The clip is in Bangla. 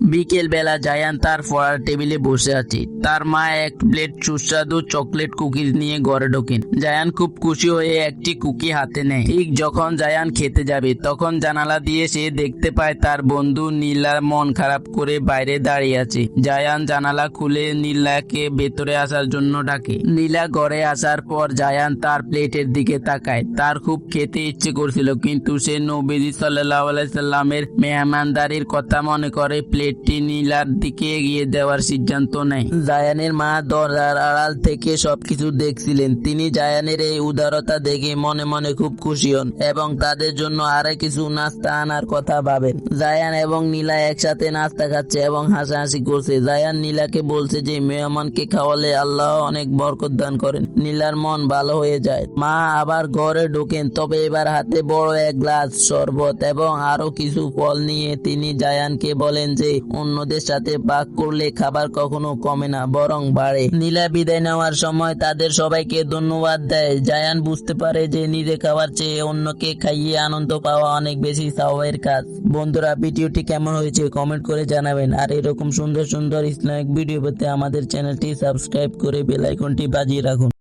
বিকেল বেলা জায়ান তার পড়ার টেবিলে বসে আছে। তার মা এক প্লেট সুস্বাদু চকলেট কুকিজ নিয়ে ঘরে ঢোকেন। জায়ান খুব খুশি হয়ে একটি কুকি হাতে নেয়। ঠিক যখন জায়ান খেতে যাবে, তখন জানালা দিয়ে সে দেখতে পায় তার বন্ধু নীলার মন খারাপ করে বাইরে দাঁড়িয়ে আছে। জায়ান জানালা খুলে নীলাকে ভেতরে আসার জন্য ডাকে। নীলা ঘরে আসার পর জায়ান তার প্লেটের দিকে তাকায়। তার খুব খেতে ইচ্ছে করছিল, কিন্তু সে নবীজি সাল্লাহ সাল্লামের মেহমানদারির কথা মনে করে প্লেটটি নীলার দিকে এগিয়ে দেওয়ার সিদ্ধান্ত নেয়। জায়ানের মা দরজার আড়াল থেকে সবকিছু দেখছিলেন। তিনি জায়ানের এই উদারতা দেখে মনে মনে খুব খুশি হন এবং তাদের জন্য আরও কিছু নাস্তা আনার কথা ভাবেন। জায়ান এবং নীলা একসাথে নাস্তা খাচ্ছে এবং হাসাহাসি করছে। জায়ান নীলাকে বলছে যে, মেহমানকে খাওয়ালে আল্লাহ অনেক বরকত দান করেন। নীলার মন ভালো হয়ে যায়। মা আবার ঘরে ঢোকেন। তবে এবার হাতে বড় এক গ্লাস শরবত এবং আরও কিছু ফল নিয়ে তিনি জায়ানকে বলেন যে অন্যদের সাথে ভাগ করলে খাবার কখনো কমে না, বরং বাড়ে। নীলা বিদায় নেওয়ার সময় তাদের সবাইকে ধন্যবাদ দেয়। জায়ান বুঝতে পারে যে নিজে খাবার চেয়ে অন্যকে খাইয়ে আনন্দ পাওয়া অনেক বেশি স্বভাবের কাজ। বন্ধুরা, ভিডিওটি কেমন হয়েছে কমেন্ট করে জানাবেন। আর এরকম সুন্দর সুন্দর ইসলামিক ভিডিও পেতে আমাদের চ্যানেলটি সাবস্ক্রাইব করে বেল আইকনটি বাজিয়ে রাখুন।